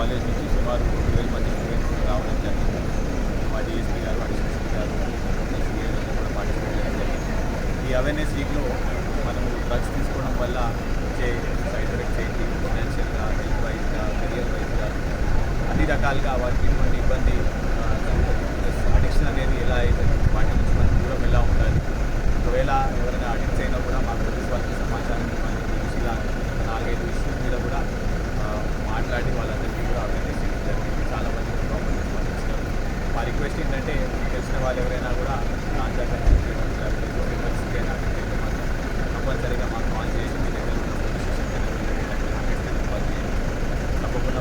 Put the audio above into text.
College నుంచి సుమారు మూడు వేల మంది స్టూడెంట్స్ రావడం జరిగింది. మా డిఎస్పీ గారు అడిషనల్ గారు కూడా పార్టిసిపేట్ చేయడం ఈ అవేర్నెస్ వీక్లో మనం డ్రగ్స్ తీసుకోవడం వల్ల వచ్చే సైడ్ ఎఫెక్ట్స్ ఏంటి? ఫైనాన్షియల్గా హెల్త్ వైజ్గా కెరియర్ వైజ్గా అన్ని రకాలుగా వారికి కొన్ని ఇబ్బంది అడిక్షన్ అనేది ఎలా అయితే వాటి నుంచి మనం దూరం ఎలా ఉండాలి? ఒకవేళ ఎవరైనా అడిక్ట్ అయినా కూడా మా ప్రభుత్వానికి సమాచారం ఇవ్వాలి. ఇలా నాలుగైదు విషయం మీద కూడా మాట్లాడి వాళ్ళు మా రిక్వెస్ట్ ఏంటంటే తెలిసిన వాళ్ళు ఎవరైనా కూడా కాంటాక్ట్ మాకు కాల్ చేసి తప్పకుండా